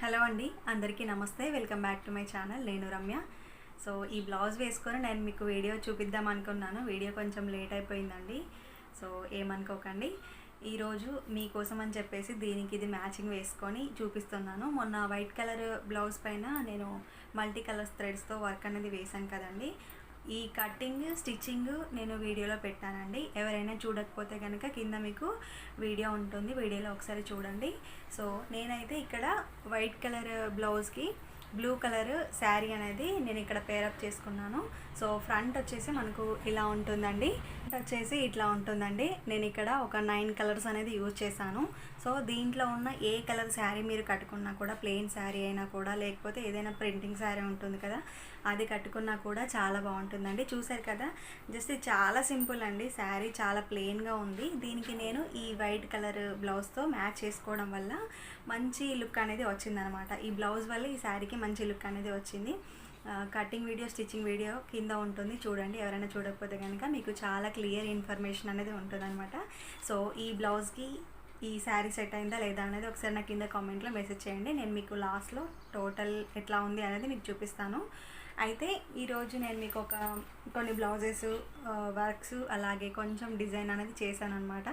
Hello అండి అందరికీ నమస్తే. Welcome back to my channel నేను రమ్య. సో ఈ బ్లౌజ్ వేసుకొని నేను మీకు వీడియో చూపిద్దాం అనుకున్నాను. వీడియో కొంచెం లేట్ అయిపోయిందండి. సో ఏమనుకోకండి. ఈరోజు మీకోసం అని చెప్పేసి దీనికి ఇది మ్యాచింగ్ వేసుకొని చూపిస్తున్నాను. మొన్న వైట్ కలర్ బ్లౌజ్ పైన నేను మల్టీ కలర్స్ థ్రెడ్స్తో వర్క్ అనేది వేశాను కదండి. ఈ కటింగ్ స్టిచ్చింగ్ నేను వీడియోలో పెట్టానండి. ఎవరైనా చూడకపోతే కనుక కింద మీకు వీడియో ఉంటుంది వీడియోలో ఒకసారి చూడండి. సో నేనైతే ఇక్కడ వైట్ కలర్ బ్లౌజ్కి బ్లూ కలర్ శారీ అనేది నేను ఇక్కడ పేరప్ చేసుకున్నాను. సో ఫ్రంట్ వచ్చేసి మనకు ఇలా ఉంటుందండి. ఫ్రంట్ వచ్చేసి ఇట్లా ఉంటుందండి. నేను ఇక్కడ ఒక నైన్ కలర్స్ అనేది యూజ్ చేశాను. సో దీంట్లో ఉన్న ఏ కలర్ శారీ మీరు కట్టుకున్నా కూడా ప్లెయిన్ శారీ అయినా కూడా లేకపోతే ఏదైనా ప్రింటింగ్ శారీ ఉంటుంది కదా అది కట్టుకున్నా కూడా చాలా బాగుంటుందండి. చూసారు కదా జస్ట్ చాలా సింపుల్ అండి. శారీ చాలా ప్లెయిన్గా ఉంది. దీనికి నేను ఈ వైట్ కలర్ బ్లౌజ్తో మ్యాచ్ చేసుకోవడం వల్ల మంచి లుక్ అనేది వచ్చిందనమాట. ఈ బ్లౌజ్ వల్ల ఈ శారీకి మంచి లుక్ అనేది వచ్చింది. కటింగ్ వీడియో స్టిచ్చింగ్ వీడియో కింద ఉంటుంది. చూడండి ఎవరైనా చూడకపోతే కనుక మీకు చాలా క్లియర్ ఇన్ఫర్మేషన్ అనేది ఉంటుందన్నమాట. సో ఈ బ్లౌజ్కి ఈ శారీ సెట్ అయిందా లేదా అనేది ఒకసారి నాకు కింద కామెంట్లో మెసేజ్ చేయండి. నేను మీకు లాస్ట్లో టోటల్ ఎట్లా ఉంది అనేది మీకు చూపిస్తాను. అయితే ఈరోజు నేను మీకు ఒక కొన్ని బ్లౌజెస్ వర్క్స్ అలాగే కొంచెం డిజైన్ అనేది చేశాను అనమాట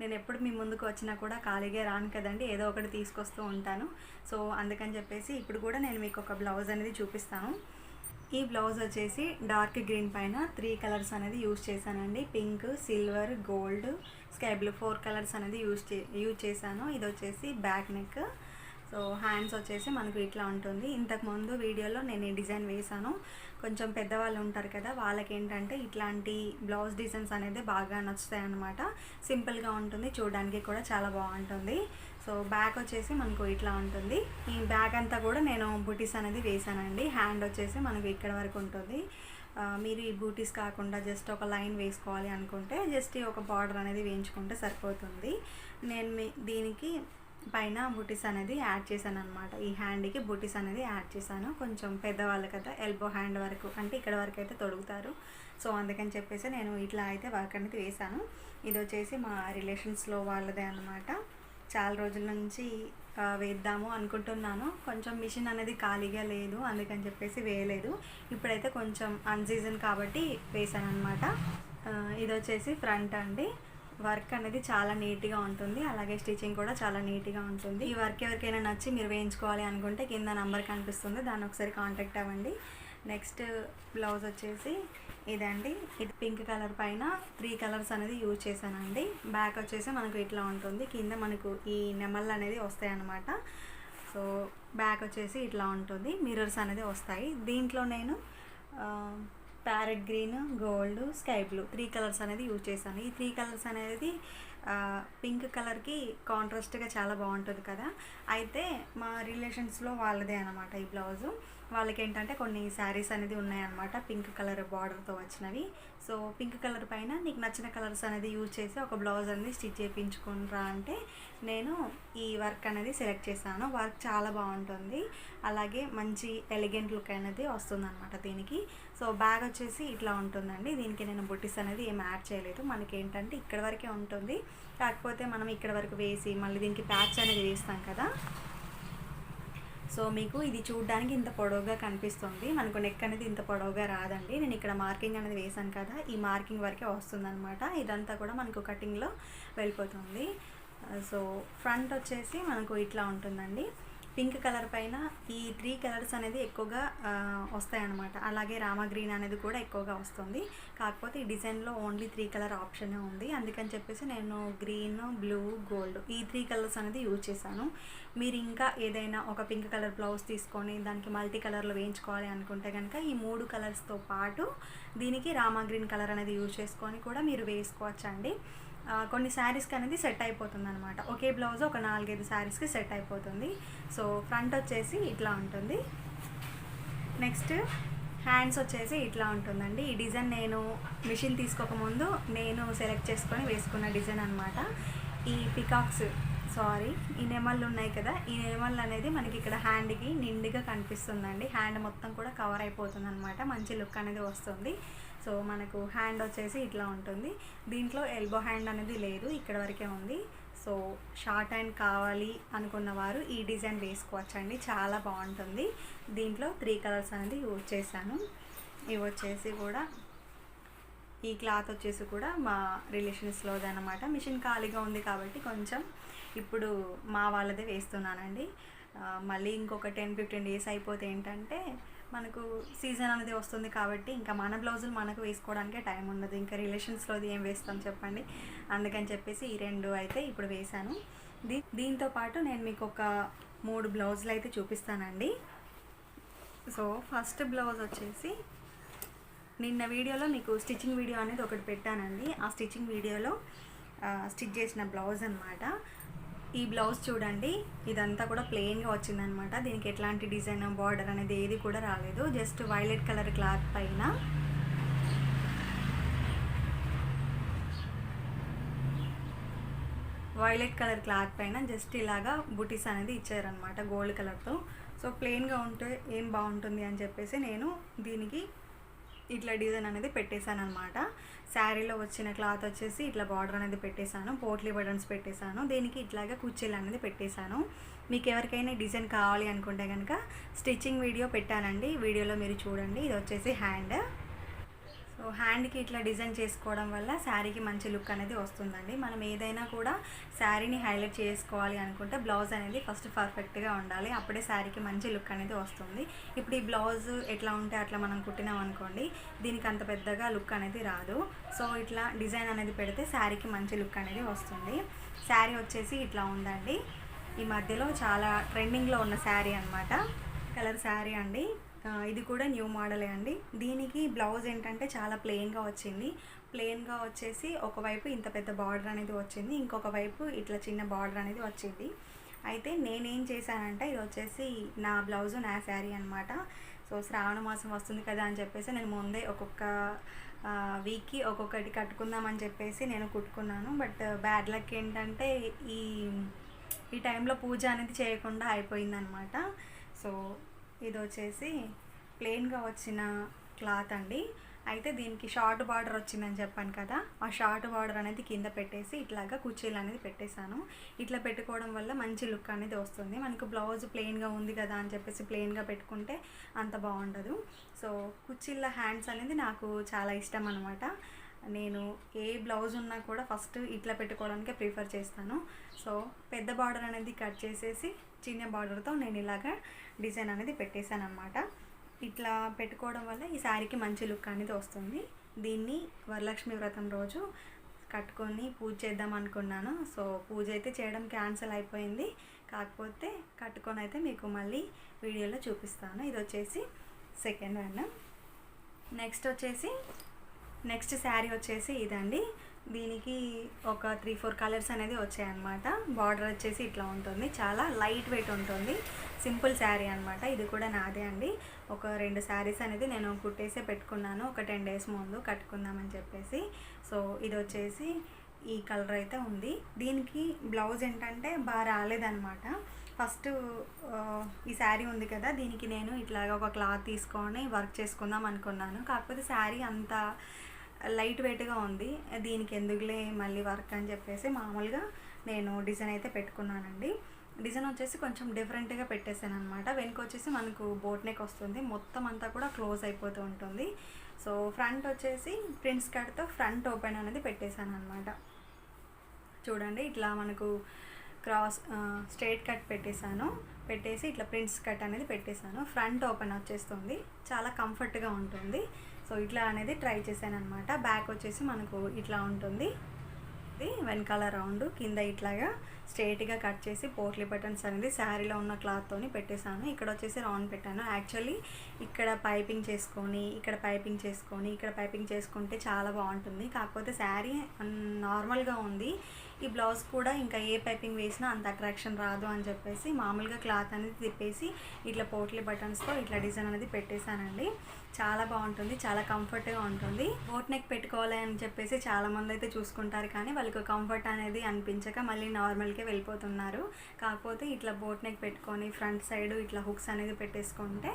నేను ఎప్పుడు మీ ముందుకు వచ్చినా కూడా ఖాళీగా రాను కదండి ఏదో ఒకటి తీసుకొస్తూ ఉంటాను. సో అందుకని చెప్పేసి ఇప్పుడు కూడా నేను మీకు ఒక బ్లౌజ్ అనేది చూపిస్తాను. ఈ బ్లౌజ్ వచ్చేసి డార్క్ గ్రీన్ పైన త్రీ కలర్స్ అనేది యూజ్ చేశానండి. Pink silver gold sky blue four colours అనేది యూజ్ చే యూజ్ చేశాను. ఇది వచ్చేసి బ్యాక్ నెక్. సో హ్యాండ్స్ వచ్చేసి మనకు ఇట్లా ఉంటుంది. ఇంతకుముందు వీడియోలో నేను ఈ డిజైన్ వేశాను. కొంచెం పెద్దవాళ్ళు ఉంటారు కదా వాళ్ళకి ఏంటంటే ఇట్లాంటి బ్లౌజ్ డిజైన్స్ అనేది బాగా నచ్చుతాయి అనమాట సింపుల్గా ఉంటుంది చూడడానికి కూడా చాలా బాగుంటుంది. సో బ్యాక్ వచ్చేసి మనకు ఇట్లా ఉంటుంది. ఈ బ్యాగ్ అంతా కూడా నేను బుటీస్ అనేది వేసానండి హ్యాండ్ వచ్చేసి మనకు ఇక్కడ వరకు ఉంటుంది. మీరు ఈ బూటీస్ కాకుండా జస్ట్ ఒక లైన్ వేసుకోవాలి అనుకుంటే జస్ట్ ఒక బార్డర్ అనేది వేయించుకుంటే సరిపోతుంది. నేను మీ దీనికి పైన బుటీస్ అనేది యాడ్ చేశాను అనమాట ఈ హ్యాండ్కి బుటీస్ అనేది యాడ్ చేశాను. కొంచెం పెద్దవాళ్ళు కదా ఎల్బో హ్యాండ్ వరకు అంటే ఇక్కడ వరకు అయితే తొడుగుతారు. సో అందుకని చెప్పేసి నేను ఇట్లా అయితే వర్క్ అనేది వేశాను. ఇది వచ్చేసి మా రిలేషన్స్లో వాళ్ళదే అనమాట చాలా రోజుల నుంచి వేద్దాము అనుకుంటున్నాను. కొంచెం మిషన్ అనేది ఖాళీగా లేదు అందుకని చెప్పేసి వేయలేదు. ఇప్పుడైతే కొంచెం అన్సీజన్ కాబట్టి వేసాను అనమాట ఇది వచ్చేసి ఫ్రంట్ అండి. వర్క్ అనేది చాలా నీట్గా ఉంటుంది. అలాగే స్టిచ్చింగ్ కూడా చాలా నీట్గా ఉంటుంది. ఈ వర్క్ ఎవరికైనా నచ్చి మీరు వేయించుకోవాలి అనుకుంటే కింద నెంబర్ కనిపిస్తుంది. దాన్ని ఒకసారి కాంటాక్ట్ అవ్వండి. నెక్స్ట్ బ్లౌజ్ వచ్చేసి ఇదండి. ఇది పింక్ కలర్ పైన త్రీ కలర్స్ అనేది యూజ్ చేశానండి. బ్యాక్ వచ్చేసి మనకు ఇట్లా ఉంటుంది. కింద మనకు ఈ నెమళ్ళు అనేది వస్తాయి అన్నమాట సో బ్యాక్ వచ్చేసి ఇట్లా ఉంటుంది. మిర్రర్స్ అనేది వస్తాయి. దీంట్లో నేను parrot green gold sky blue. Three colours అనేది యూజ్ చేశాను. ఈ త్రీ కలర్స్ అనేది పింక్ కలర్కి కాంట్రాస్ట్గా చాలా బాగుంటుంది కదా. అయితే మా రిలేషన్స్లో వాళ్ళదే అనమాట ఈ బ్లౌజు. వాళ్ళకి ఏంటంటే కొన్ని శారీస్ అనేది ఉన్నాయన్నమాట. పింక్ కలర్ బార్డర్తో వచ్చినవి. సో పింక్ కలర్ పైన నీకు నచ్చిన కలర్స్ అనేది యూజ్ చేసి ఒక బ్లౌజ్ అనేది స్టిచ్ చేయించుకుంటారా అంటే నేను ఈ వర్క్ అనేది సెలెక్ట్ చేశాను. వర్క్ చాలా బాగుంటుంది. అలాగే మంచి ఎలిగెంట్ లుక్ అనేది వస్తుంది అనమాట దీనికి. సో బ్యాగ్ వచ్చేసి ఇట్లా ఉంటుందండి. దీనికి నేను బుట్టిస్ అనేది ఏం యాడ్ చేయలేదు. మనకి ఏంటంటే ఇక్కడ వరకే ఉంటుంది. కాకపోతే మనం ఇక్కడ వరకు వేసి మళ్ళీ దీనికి ప్యాచ్ అనేది వేస్తాం కదా. సో మీకు ఇది చూడడానికి ఇంత పొడవుగా కనిపిస్తుంది. మనకు నెక్ అనేది ఇంత పొడవుగా రాదండి. నేను ఇక్కడ మార్కింగ్ అనేది వేసాను కదా ఈ మార్కింగ్ వరకే వస్తుందన్నమాట. ఇదంతా కూడా మనకు కటింగ్లో వెళ్ళిపోతుంది. సో ఫ్రంట్ వచ్చేసి మనకు ఇట్లా ఉంటుందండి. పింక్ కలర్ పైన ఈ త్రీ కలర్స్ అనేది ఎక్కువగా వస్తాయన్నమాట. అలాగే రామా గ్రీన్ అనేది కూడా ఎక్కువగా వస్తుంది. కాకపోతే ఈ డిజైన్లో ఓన్లీ త్రీ కలర్ ఆప్షనే ఉంది. అందుకని చెప్పేసి నేను గ్రీన్ బ్లూ గోల్డ్ ఈ త్రీ కలర్స్ అనేది యూజ్ చేశాను. మీరు ఇంకా ఏదైనా ఒక పింక్ కలర్ బ్లౌజ్ తీసుకొని దానికి మల్టీ కలర్లో వేయించుకోవాలి అనుకుంటే కనుక ఈ మూడు కలర్స్తో పాటు దీనికి రామా గ్రీన్ కలర్ అనేది యూజ్ చేసుకొని కూడా మీరు వేసుకోవచ్చండి. కొన్ని శారీస్కి అనేది సెట్ అయిపోతుంది అనమాట ఒకే బ్లౌజ్ ఒక నాలుగైదు శారీస్కి సెట్ అయిపోతుంది. సో ఫ్రంట్ వచ్చేసి ఇట్లా ఉంటుంది. నెక్స్ట్ హ్యాండ్స్ వచ్చేసి ఇట్లా ఉంటుందండి. ఈ డిజైన్ నేను మిషన్ తీసుకోకముందు నేను సెలెక్ట్ చేసుకొని వేసుకున్న డిజైన్ అనమాట ఈ పికాక్స్ సారీ ఈ నెమళ్ళు ఉన్నాయి కదా ఈ నెమళ్ళు అనేది మనకి ఇక్కడ హ్యాండ్కి నిండుగా కనిపిస్తుందండి. హ్యాండ్ మొత్తం కూడా కవర్ అయిపోతుంది అనమాట మంచి లుక్ అనేది వస్తుంది. సో మనకు హ్యాండ్ వచ్చేసి ఇట్లా ఉంటుంది. దీంట్లో ఎల్బో హ్యాండ్ అనేది లేదు ఇక్కడ వరకే ఉంది. సో షార్ట్ హ్యాండ్ కావాలి అనుకున్న వారు ఈ డిజైన్ వేసుకోవచ్చండి. చాలా బాగుంటుంది. దీంట్లో త్రీ కలర్స్ అనేది యూజ్ చేశాను. ఇవి వచ్చేసి కూడా ఈ క్లాత్ వచ్చేసి కూడా మా రిలేషన్స్లోది అనమాట మిషన్ ఖాళీగా ఉంది కాబట్టి కొంచెం ఇప్పుడు మా వాళ్ళదే వేస్తున్నానండి. మళ్ళీ ఇంకొక టెన్ ఫిఫ్టీన్ డేస్ అయిపోతే ఏంటంటే మనకు సీజన్ అనేది వస్తుంది కాబట్టి ఇంకా మన బ్లౌజులు మనకు వేసుకోవడానికే టైం ఉండదు. ఇంకా రిలేషన్స్లోది ఏం వేస్తాం చెప్పండి. అందుకని చెప్పేసి ఈ రెండు అయితే ఇప్పుడు వేశాను. దీ దీంతో పాటు నేను మీకు ఒక మూడు బ్లౌజులు అయితే చూపిస్తానండి. సో ఫస్ట్ బ్లౌజ్ వచ్చేసి నిన్న వీడియోలో మీకు స్టిచ్చింగ్ వీడియో అనేది ఒకటి పెట్టానండి. ఆ స్టిచ్చింగ్ వీడియోలో స్టిచ్ చేసిన బ్లౌజ్ అనమాట ఈ బ్లౌజ్ చూడండి ఇదంతా కూడా ప్లెయిన్గా వచ్చిందనమాట. దీనికి ఎట్లాంటి డిజైన్ బార్డర్ అనేది ఏది కూడా రాలేదు. జస్ట్ వైలెట్ కలర్ క్లాత్ పైన. వైలెట్ కలర్ క్లాత్ పైన జస్ట్ ఇలాగా బుటీస్ అనేది ఇచ్చారనమాట గోల్డ్ కలర్తో సో ప్లెయిన్గా ఉంటే ఏం బాగుంటుంది అని చెప్పేసి నేను దీనికి ఇట్లా డిజైన్ అనేది పెట్టేశాను అనమాట శారీలో వచ్చిన క్లాత్ వచ్చేసి ఇట్లా బార్డర్ అనేది పెట్టేశాను పోట్లీ బటన్స్ పెట్టేశాను దీనికి ఇట్లాగా కుర్చీలు అనేది పెట్టేశాను. మీకు ఎవరికైనా డిజైన్ కావాలి అనుకుంటే కనుక స్టిచ్చింగ్ వీడియో పెట్టానండి వీడియోలో మీరు చూడండి. ఇది వచ్చేసి హ్యాండ్. హ్యాండ్కి ఇట్లా డిజైన్ చేసుకోవడం వల్ల శారీకి మంచి లుక్ అనేది వస్తుందండి. మనం ఏదైనా కూడా శారీని హైలైట్ చేసుకోవాలి అనుకుంటే బ్లౌజ్ అనేది ఫస్ట్ పర్ఫెక్ట్గా ఉండాలి. అప్పుడే శారీకి మంచి లుక్ అనేది వస్తుంది. ఇప్పుడు ఈ బ్లౌజ్ ఎట్లా ఉంటే అట్లా మనం కుట్టినాం అనుకోండి దీనికి అంత పెద్దగా లుక్ అనేది రాదు. సో ఇట్లా డిజైన్ అనేది పెడితే శారీకి మంచి లుక్ అనేది వస్తుంది. శారీ వచ్చేసి ఇట్లా ఉందండి. ఈ మధ్యలో చాలా ట్రెండింగ్లో ఉన్న శారీ అనమాట కలర్ శారీ అండి. ఇది కూడా న్యూ మోడలే అండి. దీనికి బ్లౌజ్ ఏంటంటే చాలా ప్లెయిన్గా వచ్చింది. ప్లెయిన్గా వచ్చేసి ఒకవైపు ఇంత పెద్ద బార్డర్ అనేది వచ్చింది. ఇంకొక వైపు ఇట్లా చిన్న బార్డర్ అనేది వచ్చింది. అయితే నేనేం చేశానంటే ఇది వచ్చేసి నా బ్లౌజు నా శారీ అనమాట సో శ్రావణ మాసం వస్తుంది కదా అని చెప్పేసి నేను ముందే ఒక్కొక్క వీక్కి ఒక్కొక్కటి కట్టుకుందామని చెప్పేసి నేను కుట్టుకున్నాను. బట్ బ్యాడ్ లక్ ఏంటంటే ఈ ఈ టైంలో పూజ అనేది చేయకుండా అయిపోయిందనమాట సో ఇది వచ్చేసి ప్లెయిన్గా వచ్చిన క్లాత్ అండి. అయితే దీనికి షార్ట్ బార్డర్ వచ్చిందని చెప్పాను కదా ఆ షార్ట్ బార్డర్ అనేది కింద పెట్టేసి ఇట్లాగా కుర్చీలు అనేది పెట్టేశాను. ఇట్లా పెట్టుకోవడం వల్ల మంచి లుక్ అనేది వస్తుంది. మనకు బ్లౌజ్ ప్లెయిన్గా ఉంది కదా అని చెప్పేసి ప్లెయిన్గా పెట్టుకుంటే అంత బాగుండదు. సో కుర్చీల హ్యాండ్స్ అనేది నాకు చాలా ఇష్టం అనమాట నేను ఏ బ్లౌజ్ ఉన్నా కూడా ఫస్ట్ ఇట్లా పెట్టుకోవడానికే ప్రిఫర్ చేస్తాను. సో పెద్ద బార్డర్ అనేది కట్ చేసేసి చిన్న బార్డర్తో నేను ఇలాగా డిజైన్ అనేది పెట్టేశాను అనమాట ఇట్లా పెట్టుకోవడం వల్ల ఈ శారీకి మంచి లుక్ అనేది వస్తుంది. దీన్ని వరలక్ష్మి వ్రతం రోజు కట్టుకొని పూజ చేద్దాం అనుకున్నాను. సో పూజ అయితే చేయడం క్యాన్సిల్ అయిపోయింది. కాకపోతే కట్టుకొని అయితే మీకు మళ్ళీ వీడియోలో చూపిస్తాను. ఇది వచ్చేసి సెకండ్ వన్ నెక్స్ట్ వచ్చేసి నెక్స్ట్ శారీ వచ్చేసి ఇదండి. దీనికి ఒక త్రీ ఫోర్ కలర్స్ అనేది వచ్చాయన్నమాట. బార్డర్ వచ్చేసి ఇట్లా ఉంటుంది. చాలా లైట్ వెయిట్ ఉంటుంది. సింపుల్ శారీ అనమాట ఇది కూడా నాదే అండి. ఒక రెండు శారీస్ అనేది నేను కుట్టేసే పెట్టుకున్నాను. ఒక టెన్ డేస్ ముందు కట్టుకుందామని చెప్పేసి. సో ఇది వచ్చేసి ఈ కలర్ అయితే ఉంది. దీనికి బ్లౌజ్ ఏంటంటే బాగా రాలేదనమాట ఫస్ట్ ఈ శారీ ఉంది కదా. దీనికి నేను ఇట్లాగ ఒక క్లాత్ తీసుకొని వర్క్ చేసుకుందాం అనుకున్నాను. కాకపోతే శారీ అంత లైట్ వెయిట్గా ఉంది. దీనికి ఎందుకులే మళ్ళీ వర్క్ అని చెప్పేసి మామూలుగా నేను డిజైన్ అయితే పెట్టుకున్నానండి. డిజైన్ వచ్చేసి కొంచెం డిఫరెంట్గా పెట్టేశాను అనమాట వెనుక వచ్చేసి మనకు బోట్ నెక్ వస్తుంది. మొత్తం అంతా కూడా క్లోజ్ అయిపోతూ ఉంటుంది. సో ఫ్రంట్ వచ్చేసి ప్రిన్స్ కట్తో ఫ్రంట్ ఓపెన్ అనేది పెట్టేశాను అనమాట చూడండి ఇట్లా మనకు క్రాస్ స్ట్రైట్ కట్ పెట్టేశాను. పెట్టేసి ఇట్లా ప్రింట్స్ కట్ అనేది పెట్టేశాను. ఫ్రంట్ ఓపెన్ వచ్చేస్తుంది. చాలా కంఫర్ట్గా ఉంటుంది. సో ఇట్లా అనేది ట్రై చేశాను అనమాట బ్యాక్ వచ్చేసి మనకు ఇట్లా ఉంటుంది. ఇది వెనకాల రౌండ్ కింద ఇట్లాగా స్ట్రైట్గా కట్ చేసి పోట్లీ బటన్స్ అనేది శారీలో ఉన్న క్లాత్తోని పెట్టేశాను. ఇక్కడ వచ్చేసి రాన్ పెట్టాను. యాక్చువల్లీ ఇక్కడ పైపింగ్ చేసుకొని ఇక్కడ పైపింగ్ చేసుకొని ఇక్కడ పైపింగ్ చేసుకుంటే చాలా బాగుంటుంది. కాకపోతే శారీ నార్మల్గా ఉంది. ఈ బ్లౌజ్ కూడా ఇంకా ఏ పైపింగ్ వేసినా అంత అట్రాక్షన్ రాదు అని చెప్పేసి మామూలుగా క్లాత్ అనేది తిప్పేసి ఇట్లా పోట్లీ బటన్స్తో ఇట్లా డిజైన్ అనేది పెట్టేశానండి. చాలా బాగుంటుంది. చాలా కంఫర్ట్గా ఉంటుంది. బోట్ నెక్ పెట్టుకోవాలి అని చెప్పేసి చాలామంది అయితే చూసుకుంటారు కానీ వాళ్ళకి కంఫర్ట్ అనేది అనిపించక మళ్ళీ నార్మల్కి అయితే వెళ్ళిపోతున్నారు. కాకపోతే ఇట్లా బోట్ నెక్ పెట్టుకొని ఫ్రంట్ సైడ్ ఇట్లా హుక్స్ అనేది పెట్టేసుకుంటే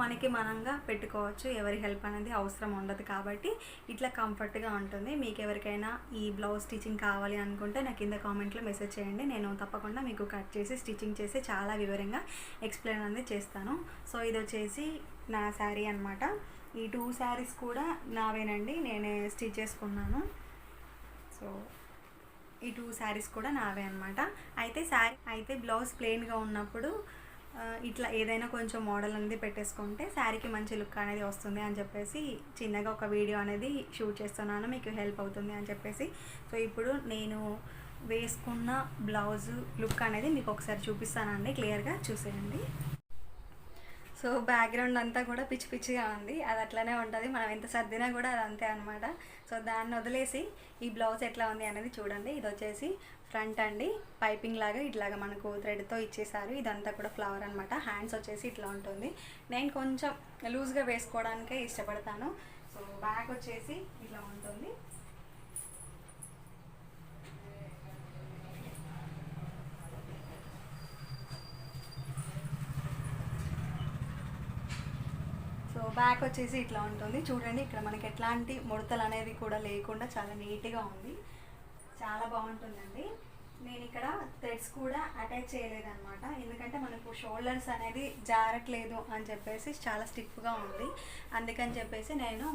మనకి మనంగా పెట్టుకోవచ్చు. ఎవరి హెల్ప్ అనేది అవసరం ఉండదు కాబట్టి ఇట్లా కంఫర్ట్గా ఉంటుంది. మీకు ఎవరికైనా ఈ బ్లౌజ్ స్టిచ్చింగ్ కావాలి అనుకుంటే నాకు కింద కామెంట్లో మెసేజ్ చేయండి. నేను తప్పకుండా మీకు కట్ చేసి స్టిచ్చింగ్ చేసి చాలా వివరంగా ఎక్స్ప్లెయిన్ అనేది చేస్తాను. సో ఇది వచ్చేసి నా శారీ అనమాట ఈ టూ శారీస్ కూడా నావేనండి. నేనే స్టిచ్ చేసుకున్నాను. సో ఈ టూ శారీస్ కూడా నావే అనమాట అయితే శారీ అయితే బ్లౌజ్ ప్లెయిన్గా ఉన్నప్పుడు ఇట్లా ఏదైనా కొంచెం మోడల్ అనేది పెట్టేసుకుంటే శారీకి మంచి లుక్ అనేది వస్తుంది అని చెప్పేసి చిన్నగా ఒక వీడియో అనేది షూట్ చేస్తున్నాను మీకు హెల్ప్ అవుతుంది అని చెప్పేసి. సో ఇప్పుడు నేను వేసుకున్న బ్లౌజ్ లుక్ అనేది మీకు ఒకసారి చూపిస్తానండి క్లియర్గా చూసేయండి. సో బ్యాక్గ్రౌండ్ అంతా కూడా పిచ్చి పిచ్చిగా ఉంది. అది అట్లనే ఉంటుంది. మనం ఎంత సర్దినా కూడా అది అంతే అనమాట సో దాన్ని వదిలేసి ఈ బ్లౌజ్ ఎట్లా ఉంది అనేది చూడండి. ఇది వచ్చేసి ఫ్రంట్ అండి. పైపింగ్ లాగా ఇట్లాగా మనకు థ్రెడ్తో ఇచ్చేసారు ఇదంతా కూడా ఫ్లవర్ అనమాట హ్యాండ్స్ వచ్చేసి ఇట్లా ఉంటుంది. నేను కొంచెం లూజ్గా వేసుకోవడానికే ఇష్టపడతాను. సో బ్యాక్ వచ్చేసి ఇట్లా ఉంటుంది. బ్యాక్ వచ్చేసి ఇట్లా ఉంటుంది. చూడండి ఇక్కడ మనకి ఎట్లాంటి ముడతలు అనేది కూడా లేకుండా చాలా నీట్గా ఉంది. చాలా బాగుంటుందండి. నేను ఇక్కడ థ్రెడ్స్ కూడా అటాచ్ చేయలేదన్నమాట. ఎందుకంటే మనకు షోల్డర్స్ అనేది జారట్లేదు అని చెప్పేసి చాలా స్టిఫ్గా ఉంది. అందుకని చెప్పేసి నేను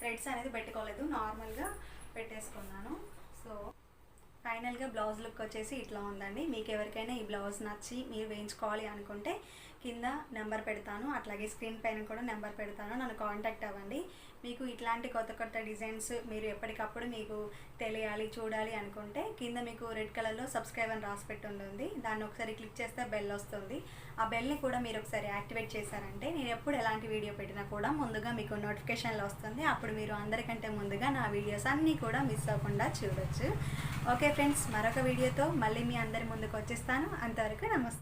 థ్రెడ్స్ అనేది పెట్టుకోలేదు. నార్మల్గా పెట్టేసుకున్నాను. సో ఫైనల్గా బ్లౌజ్ లుక్ వచ్చేసి ఇట్లా ఉందండి. మీకు ఎవరికైనా ఈ బ్లౌజ్ నచ్చి మీరు వేయించుకోవాలి అనుకుంటే కింద నెంబర్ పెడతాను. అట్లాగే స్క్రీన్ పైన కూడా నెంబర్ పెడతాను. నన్ను కాంటాక్ట్ అవ్వండి. మీకు ఇట్లాంటి కొత్త కొత్త డిజైన్స్ మీరు ఎప్పటికప్పుడు మీకు తెలియాలి చూడాలి అనుకుంటే కింద మీకు రెడ్ కలర్లో సబ్స్క్రైబ్ అని రాసి పెట్టి దాన్ని ఒకసారి క్లిక్ చేస్తే బెల్ వస్తుంది. ఆ బెల్ని కూడా మీరు ఒకసారి యాక్టివేట్ చేశారంటే నేను ఎప్పుడు ఎలాంటి వీడియో పెట్టినా కూడా ముందుగా మీకు నోటిఫికేషన్లో వస్తుంది. అప్పుడు మీరు అందరికంటే ముందుగా నా వీడియోస్ అన్నీ కూడా మిస్ అవ్వకుండా చూడొచ్చు. ఓకే ఫ్రెండ్స్ మరొక వీడియోతో మళ్ళీ మీ అందరి ముందుకు వచ్చేస్తాను. అంతవరకు నమస్తే.